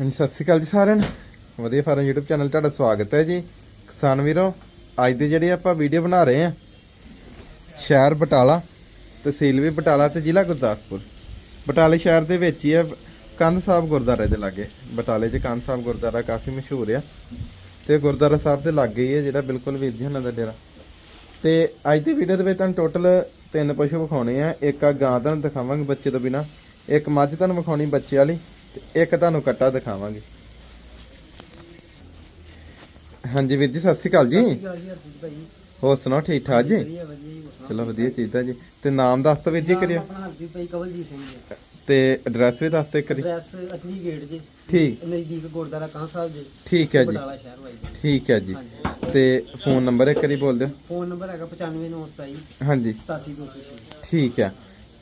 ਹਾਂਜੀ, ਸਤਿ ਸ਼੍ਰੀ ਅਕਾਲ ਜੀ ਸਾਰਿਆਂ ਨੂੰ। ਵਧੀਆ ਫਾਰਮ YouTube ਚੈਨਲ ਤੁਹਾਡਾ ਸਵਾਗਤ ਹੈ ਜੀ। ਕਿਸਾਨ ਵੀਰੋ, ਅੱਜ ਦੀ ਜਿਹੜੀ ਆਪਾਂ ਵੀਡੀਓ ਬਣਾ ਰਹੇ ਆ ਸ਼ਹਿਰ ਬਟਾਲਾ, ਤਹਿਸੀਲ ਵੀ ਬਟਾਲਾ ਤੇ ਜ਼ਿਲ੍ਹਾ ਗੁਰਦਾਸਪੁਰ। ਬਟਾਲੇ ਸ਼ਹਿਰ ਦੇ ਵਿੱਚ ਹੀ ਆ ਕੰਧ ਸਾਹਿਬ ਗੁਰਦੁਆਰੇ ਦੇ ਲਾਗੇ। ਬਟਾਲੇ 'ਚ ਕੰਧ ਸਾਹਿਬ ਗੁਰਦੁਆਰਾ ਕਾਫੀ ਮਸ਼ਹੂਰ ਆ। ਤੇ ਗੁਰਦੁਆਰਾ ਸਾਹਿਬ ਦੇ ਲਾਗੇ ਹੀ ਹੈ ਜਿਹੜਾ ਬਿਲਕੁਲ ਵੀਰ ਜੀ ਉਹਨਾਂ ਦਾ ਡੇਰਾ। ਤੇ ਅੱਜ ਦੀ ਵੀਡੀਓ ਦੇ ਵਿੱਚ ਤੁਹਾਨੂੰ ਟੋਟਲ ਤਿੰਨ ਪਸ਼ੂ ਵਿਖਾਉਣੇ ਆ। ਇੱਕ ਆ ਗਾਂ ਤੁਹਾਨੂੰ ਦਿਖਾਵਾਂਗੇ ਬੱਚੇ ਤੋਂ ਬਿਨਾ। ਇੱਕ ਮੱਝ ਤੁਹਾਨੂੰ ਵਿਖਾਉਣੀ ਬੱਚੇ ਵਾਲੀ। ਤੇ ਇੱਕ ਤੁਹਾਨੂੰ ਕੱਟਾ ਦਿਖਾਵਾਂਗੇ। ਹਾਂਜੀ ਵੀਰ ਜੀ ਸਤਿ ਸ਼੍ਰੀ ਅਕਾਲ ਜੀ। ਹੋਰ ਸੁਣਾਓ ਠੀਕ ਠਾਕ ਜੀ? ਚਲੋ ਵਧੀਆ ਚੀਜ਼ਾਂ ਜੀ। ਤੇ ਨਾਮ ਦੱਸ ਦਿਓ ਵੀਰ ਜੀ ਕਰਿਓ ਤੇ ਐਡਰੈਸ ਵੀ ਦੱਸ ਦਿਓ ਕਰੀ ਐਡਰੈਸ ਅਚਲੀ ਗੇਟ ਜੀ। ਠੀਕ। ਨਜ਼ਦੀਕ ਗੁਰਦਾਰਾ ਕਾਂ ਸਾਹਿਬ ਜੀ। ਠੀਕ ਹੈ ਜੀ। ਠੀਕ ਹੈ ਜੀ। ਤੇ ਫੋਨ ਨੰਬਰ ਇੱਕ ਵਾਰੀ ਬੋਲ ਦਿਓ। ਫੋਨ ਨੰਬਰ ਹੈਗਾ 95927 ਹਾਂਜੀ। 87206 ਠੀਕ ਹੈ।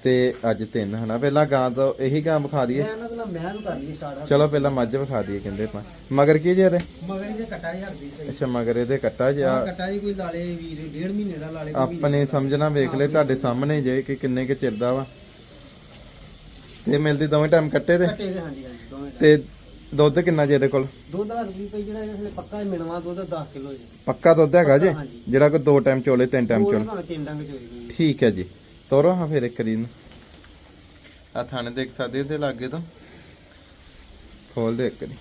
ਤੇ ਅੱਜ ਤਿੰਨ ਹਨਾ ਪਹਿਲਾਂ ਗਾਂ ਤੋਂ ਇਹੀ ਗਾਂ ਵਿਖਾ ਦਈਏ। ਮੈਂ ਨੂੰ ਸਟਾਰਟ ਚਲੋ ਪਹਿਲਾਂ ਮੱਝ ਵਿਖਾ ਦਈਏ ਕਹਿੰਦੇ ਆਪਾਂ। ਮਗਰ ਕੀ ਜੇ ਇਹਦੇ? ਮਗਰ ਇਹਦੇ ਕਟਾ ਹੀ ਹਰਜੀਤ ਭਾਈ ਅੱਛਾ ਮਗਰ ਇਹਦੇ ਕੱਟਾ ਜਿਆ ਆਹ ਕਟਾ ਜੀ ਕੋਈ ਲਾਲੇ ਵੀਰ ਡੇਢ ਮਹੀਨੇ ਦਾ ਲਾਲੇ ਆਪਣੇ ਸਮਝਣਾ ਵੇਖ ਲੈ ਤੁਹਾਡੇ ਸਾਹਮਣੇ ਜੇ ਕਿ ਕਿੰਨੇ ਕੁ ਚਿਰ ਦਾ ਵਾ। ਤੇ ਮਿਲਦੀ ਦੋਵੇਂ ਟਾਈਮ ਕੱਟੇ ਦਾ। ਤੇ? ਕੱਟੇ ਦੇ ਹਾਂਜੀ ਹਾਂਜੀ ਦੋਵੇਂ ਤੇ ਦੁੱਧ ਕਿੰਨਾ ਜੇ ਇਹਦੇ ਕੋਲ? ਦੁੱਧ ਹਰਜੀਤ ਭਾਈ ਜਿਹੜਾ ਇਹਦੇ ਪੱਕਾ ਮਿਣਵਾ ਦੁੱਧ 10 ਕਿਲੋ ਜੀ। ਪੱਕਾ ਦੁੱਧ ਹੈਗਾ ਜੇ। ਜਿਹੜਾ ਕੋਈ ਦੋ ਟਾਈਮ ਚੋਲੇ ਤਿੰਨ ਟਾਈਮ ਚੋਲੇ। ਠੀਕ ਹੈ ਜੀ। ਤੋਰੋ ਹਾਂ ਫਿਰ ਇੱਕ ਰੀ ਨੂੰ। ਆ ਥਾਣੇ ਦੇਖ ਸਕਦੇ ਇਹਦੇ ਲਾਗੇ ਤੋਂ? ਖੋਲ ਦੇ ਇੱਕ ਨਹੀਂ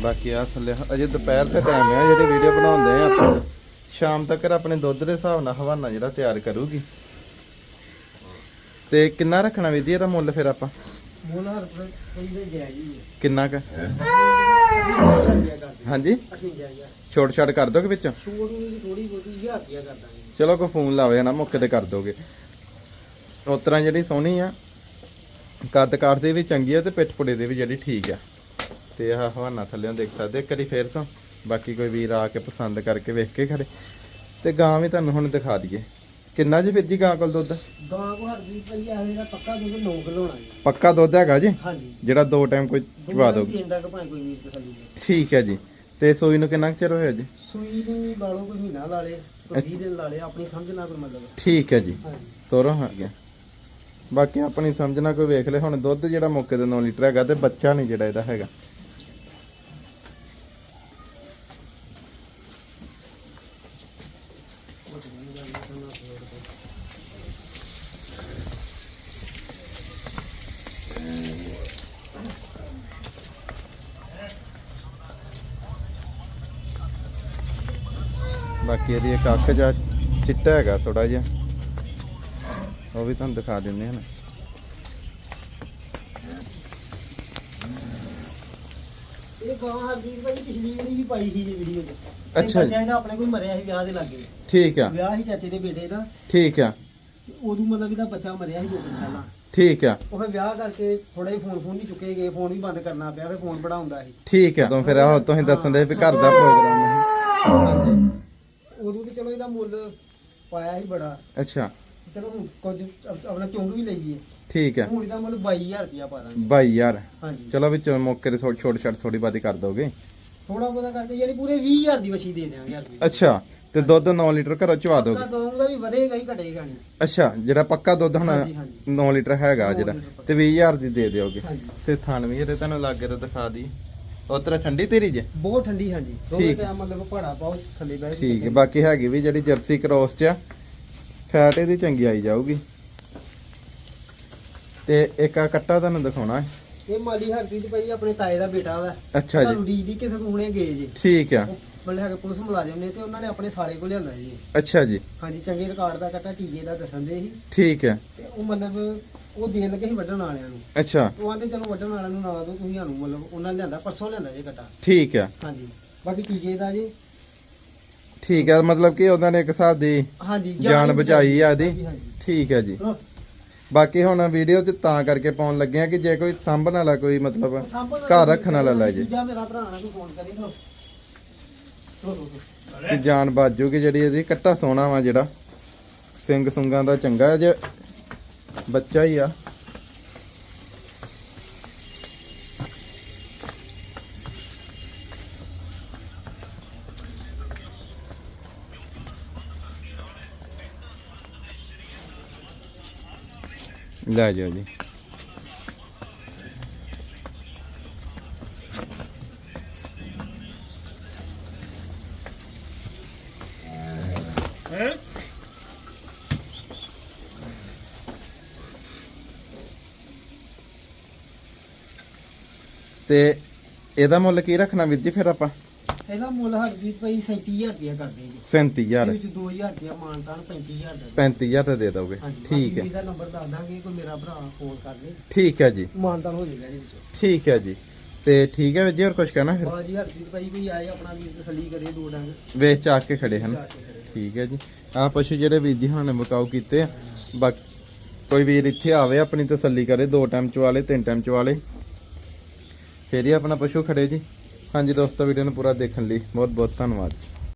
ਬਾਕੀ ਆ ਥੱਲੇ ਅਜੇ ਦੁਪਹਿਰ ਦਾ ਟਾਈਮ ਹੈ ਜਿਹੜੀ ਵੀਡੀਓ ਬਣਾਉਂਦੇ ਆ ਆਪਾਂ। ਸ਼ਾਮ ਤੱਕ ਆਪਣੇ ਦੁੱਧ ਦੇ ਹਿਸਾਬ ਨਾਲ ਹਵਾਨਾ ਜਿਹੜਾ ਤਿਆਰ ਕਰੂਗੀ। ਤੇ ਕਿੰਨਾ ਰੱਖਣਾ ਵੀ ਜੀ ਇਹਦਾ ਮੁੱਲ ਫਿਰ ਆਪਾਂ? ਮੋਲਾ ਹਰਜੀਤ ਭਾਈ ਦੇ ਜੈ ਜੀ। ਕਿੰਨਾ ਕ? ਹਾਂਜੀ? ਛੋਟ ਛਾਟ ਕਰ ਦੋਗੇ ਵਿੱਚ? ਥੋੜੀ ਕਰ ਦਾਂਗੇ। ਚਲੋ ਕੋ ਫੋਨ ਲਾਵੇ ਨਾ ਮੌਕੇ ਤੇ ਕਰ ਦੋਗੇ। ਉਸ ਤਰ੍ਹਾਂ ਜਿਹੜੀ ਸੋਹਣੀ ਆ ਕੱਦ ਕਾਠ ਦੇ ਵੀ ਚੰਗੀ ਆ ਤੇ ਪਿੱਠ ਪੁੜੇ ਦੇ ਵੀ ਜਿਹੜੀ ਠੀਕ ਆ। ਤੇ ਆਹ ਹਵਾਨਾ ਥੱਲੇ ਦੇਖ ਸਕਦੇ ਇੱਕ ਵਾਰੀ ਫੇਰ ਤੋਂ। ਬਾਕੀ ਕੋਈ ਵੀਰ ਆ ਕੇ ਪਸੰਦ ਕਰਕੇ ਵੇਖ ਕੇ ਖੜੇ। ਤੇ ਗਾਂ ਵੀ ਤੁਹਾਨੂੰ ਹੁਣ ਦਿਖਾ ਦਈਏ। ਕਿੰਨਾ ਜੀ ਫਿਰ ਜੀ ਗਾਂ ਕੋਲ ਦੁੱਧ? ਗਾਂ ਕੋ ਹਰਜੀਤ ਭਾਈ ਇਹ ਜਿਹੜਾ ਪੱਕਾ ਦੁੱਧ 9 ਕਿਲੋ ਹੋਣਾ ਜੀ। ਪੱਕਾ ਦੁੱਧ ਹੈਗਾ ਜੀ? ਹਾਂਜੀ। ਜਿਹੜਾ ਦੋ ਟਾਈਮ ਕੋਈ ਚਵਾ ਦੋਗੇ ਤਿੰਨ ਡੰਗ ਭਾਵੇਂ ਕੋਈ ਵੀਰ ਤਸੱਲੀ ਦੇ ਠੀਕ ਹੈ ਜੀ। ਤੇ ਸੋਈ ਨੂੰ ਕਿੰਨਾ ਕੁ ਚਿਰ ਹੋਇਆ ਜੀ? ਸੂਈ ਨੂੰ ਲਾ ਲਓ ਕੋਈ ਮਹੀਨਾ ਲਾ ਲੇ ਕੋਈ 20 ਦਿਨ ਲਾ ਲੇ ਆਪਣੀ ਸਮਝ ਨਾਲ ਕੋਈ ਮਤਲਬ। ਠੀਕ ਹੈ ਜੀ। ਹਾਂਜੀ। ਤੋਰੋ ਹਾਂ ਗਿਆ ਬਾਕੀ ਆਪਣੀ ਸਮਝਣਾ ਕੋਈ ਵੇਖ ਲੈ ਹੁਣ ਦੁੱਧ ਜਿਹੜਾ ਮੌਕੇ ਤੇ 9 ਲੀਟਰ ਹੈਗਾ ਤੇ ਬੱਚਾ ਨਹੀਂ ਜਿਹੜਾ ਇਹਦਾ ਹੈਗਾ। ਬਾਕੀ ਇਹਦੀ ਇੱਕ ਅੱਖ ਜਾਂ ਚਿੱਟਾ ਹੈਗਾ ਥੋੜਾ ਜਿਹਾ। ਉਹ ਵੀ ਤੁਹਾਨੂੰ ਦਿਖਾ ਦਿੰਦੇ ਹਨ ਇਹ ਗਾਂ ਹਰਜੀਤ ਭਾਈ ਪਿਛਲੀ ਵਾਰੀ ਵੀ ਪਾਈ ਸੀ ਜੀ ਵੀਡੀਓ 'ਚ। ਅੱਛਾ ਜੀ। ਇਹਦਾ ਆਪਣੇ ਕੋਈ ਮਰਿਆ ਸੀ ਵਿਆਹ ਦੇ ਲਾਗੇ। ਠੀਕ ਆ। ਵਿਆਹ ਸੀ ਚਾਚੇ ਦੇ ਬੇਟੇ ਦਾ। ਠੀਕ ਆ। ਤੇ ਉਦੋਂ ਮਤਲਬ ਇਹਦਾ ਬੱਚਾ ਮਰਿਆ ਸੀ ਦੋ ਦਿਨ ਪਹਿਲਾਂ। ਠੀਕ ਆ। ਉਹ ਫਿਰ ਵਿਆਹ ਕਰਕੇ ਥੋੜਾ ਹੀ ਫੋਨ ਫੋਨ ਵੀ ਚੁੱਕੇ ਗਏ ਫੋਨ ਵੀ ਬੰਦ ਕਰਨਾ ਪਿਆ ਫਿਰ ਫੋਨ ਬੜਾਉਂਦਾ ਸੀ। ਠੀਕ ਆ ਤੋਂ ਫਿਰ ਆਹ ਤੁਸੀਂ ਦੱਸਣ ਦੇ ਵੀ ਘਰ ਦਾ ਪ੍ਰੋਗਰਾਮ ਹੈ ਤੇ ਇਹਦਾ ਮੁੱਲ ਪਾਇਆ ਸੀ ਬੜਾ। ਅੱਛਾ। ਚਲੋ ਹੁਣ ਕੁਝ ਅਪ- ਆਪਣਾ ਚੁੰਗ ਵੀ ਲਈਏ। ਠੀਕ ਆ ਹੁਣ ਇਹਦਾ ਮੁੱਲ 22000 ਰੁਪਇਆ ਪਾ ਦਾਂਗੇ। ਬਾਈ ਯਾਰ ਹਾਂਜੀ। ਚਲੋ ਵਿੱਚ ਮੌਕੇ ਤੇ ਛੋਟ ਛੋਟ ਛੱਟ ਥੋੜੀ ਬਾਤੀ ਕਰ ਦੋਗੇ। ਥੋੜਾ ਬਹੁਤਾ ਕਰਕੇ ਯਾਨੀ ਪੂਰੇ 20000 ਦੀ ਵਛੀ ਦੇ ਦਿਆਂਗੇ ਹਰਜੀਤ ਅੱਛਾ ਤੇ ਦੁੱਧ 9 ਲੀਟਰ ਘਰੋਂ ਚਵਾ ਦੋਗੇ? ਪੱਕਾ ਦਊਂਗਾ ਵੀ ਵਧੇਗਾ ਹੀ ਘਟੇਗਾ ਨਹੀਂ। ਅੱਛਾ ਜਿਹੜਾ ਪੱਕਾ ਦੁੱਧ ਹੁਣ ਹਾਂਜੀ, ਹਾਂਜੀ। 9 ਲੀਟਰ ਹੈਗਾ ਨੌ ਜਿਹੜਾ ਲੀਟਰ ਪੱਕਾ। ਤੇ 20000 ਦੀ ਦੇ ਦਿਓਗੇ। ਹਾਂਜੀ। ਤੇ ਥਣ ਵੀ ਇਹਦੇ ਤੁਹਾਨੂੰ ਲਾਗੇ ਤੋਂ ਦਿਖਾ ਦੀ। ਉਤਰਾ ਠੰਡੀ ਤੇਰੀ ਜੇ? ਬਹੁਤ ਠੰਡੀ ਹਾਂਜੀ। ਦੋਵੇਂ ਠੀਕ। ਟਾਈਮ ਮਤਲਬ ਪਹਾੜਾ ਪਾਓ ਥੱਲੇ ਬਹਿ ਕੇ ਠੀਕ ਹੈ ਬਾਕੀ ਹੈਗੀ ਵੀ ਜਿਹੜੀ ਜਰਸੀ ਕ੍ਰੋਸ ਚ ਆ ਫੈਟ ਇਹਦੀ ਚੰਗੀ ਆਈ ਜਾਊਗੀ। ਤੇ ਇੱਕ ਆ ਕੱਟਾ ਤੁਹਾਨੂੰ ਦਿਖਾਉਣਾ ਹੈ। ਇਹ ਮਾਲੀ ਹਰਪ੍ਰੀਤ ਭਾਈ ਆਪਣੇ ਤਾਏ ਦਾ ਬੇਟਾ ਵਾ। ਅੱਛਾ ਜੀ। ਡੀ ਡੀ ਕਿਸੇ ਹੁਣੇ ਗਏ ਜੀ। ਠੀਕ ਆ। ਉਹ ਮਤਲਬ ਹੈਗੇ ਪੁਲਿਸ ਮੁਲਾਜ਼ਮ ਨੇ ਤੇ ਉਹਨਾਂ ਨੇ ਆਪਣੇ ਸਾਲੇ ਕੋਲ ਲਿਆਂਦਾ ਜੀ। ਅੱਛਾ ਜੀ। ਹਾਂਜੀ ਚੰਗੇ ਰਿਕਾਰਡ ਦਾ ਕੱਟਾ ਟੀਕੇ ਦਾ ਦੱਸਣ ਦੇ ਸੀ। ਠੀਕ ਹੈ। ਤੇ ਉਹ ਮਤਲਬ ਉਹ ਦੇਣ ਲੱਗੇ ਸੀ ਵੱਢਣ ਵਾਲਿਆਂ ਨੂੰ। ਅੱਛਾ। ਉਹ ਆਂਦੇ ਚਲੋ ਵੱਢਣ ਵਾਲਿਆਂ ਨੂੰ ਨਾ ਦਿਓ ਤੁਸੀਂ ਸਾਨੂੰ ਮਤਲਬ ਉਹਨਾਂ ਨੇ ਲਿਆਂਦਾ ਪਰਸੋਂ ਲਿਆਂਦਾ ਜੀ ਕੱਟਾ ਠੀਕ ਆ। ਹਾਂਜੀ। ਬਾਕੀ ਟੀਕੇ ਦਾ ਜੀ? ਠੀਕ ਆ ਮਤਲਬ ਕਿ ਉਹਨਾਂ ਨੇ ਇੱਕ ਹਿਸਾਬ ਦੀ ਹਾਂਜੀ ਜਾਨ ਬਚਾਈ। ਆ ਇਹਦੀ। ਠੀਕ ਹੈ ਜੀ। ਬਾਕੀ ਹੁਣ ਵੀਡੀਓ 'ਚ ਤਾਂ ਕਰਕੇ ਪਾਉਣ ਲੱਗੇ ਆ ਕਿ ਜੇ ਕੋਈ ਸਾਂਭਣ ਵਾਲਾ ਕੋਈ ਮਤਲਬ ਘਰ ਰੱਖਣ ਵਾਲਾ ਲੈ ਜੇ। ਦੂਜਾ ਮੇਰਾ ਭਰਾ ਨਾਲ ਕੋਈ ਫੋਨ ਕਰੀ ਲੋ ਕਿ ਜਾਨ ਬਾਜੂਗੀ ਜਿਹੜੀ ਇਹਦੀ। ਕੱਟਾ ਸੋਨਾ ਵਾ ਜਿਹੜਾ। ਸਿੰਘ ਸੁੰਗਾਂ ਦਾ ਚੰਗਾ ਜੇ ਬੱਚਾ ਹੀ ਆ। ਲੈ ਜਾਓ ਜੀ। ਤੇ ਇਹਦਾ ਮੁੱਲ ਕੀ ਰੱਖਣਾ ਵੀਰ ਜੀ ਫਿਰ ਆਪਾਂ? ਇਹਦਾ ਮੁੱਲ ਹਰਜੀਤ ਭਾਈ 37000 ਰੁਪਇਆ ਕਰਦੇ ਜੀ 37000 ਇਹਦੇ ਵਿੱਚ 2000 ਰੁਪਇਆ ਮਾਨਤਾਨ 35000 ਦਾ। 35000 ਦਾ ਦੇ ਦੋਗੇ। ਠੀਕ ਹੈ। ਇਹਦਾ ਨੰਬਰ ਦੱਸ ਦਾਂਗੇ ਕੋਈ ਮੇਰਾ ਭਰਾ ਫੋਨ ਕਰ ਲੇ। ਠੀਕ ਹੈ ਜੀ। ਮਾਨਤਾਨ ਹੋ ਜਾਏਗਾ ਵਿੱਚ। ਠੀਕ ਹੈ ਜੀ। ਤੇ ਠੀਕ ਹੈ ਵੀਰ ਜੀ ਹੋਰ ਕੁਝ ਕਹਿਣਾ ਫਿਰ? ਬਾਜੀ ਹਰਜੀਤ ਭਾਈ ਕੋਈ ਆਏ ਆਪਣਾ ਵੀਰ ਤਸੱਲੀ ਕਰੇ ਦੋ ਡੰਗ। ਵੇਚ ਚਾ ਕੇ ਖੜੇ ਹਨ। ਜਾ। ਠੀਕ ਹੈ ਜੀ। ਆਹ ਪਸ਼ੂ ਜਿਹੜੇ ਵੀਰ ਜੀ ਹੁਣੇ ਮੁਕਾਉ ਕੀਤੇ ਆ। ਬਾਕੀ ਕੋਈ ਵੀਰ ਇੱਥੇ ਆਵੇ ਆਪਣੀ ਤਸੱਲੀ ਕਰੇ ਦੋ ਟਾਈਮ ਚਵਾਲੇ ਤਿੰਨ ਟਾਈਮ ਚਵਾਲੇ ਫਿਰ ਹੀ ਆਪਣਾ ਪਸ਼ੂ ਖੜੇ ਜੀ। ਹਾਂਜੀ ਦੋਸਤੋ, ਵੀਡੀਓ ਨੂੰ ਪੂਰਾ ਦੇਖਣ ਲਈ ਬਹੁਤ ਬਹੁਤ ਧੰਨਵਾਦ।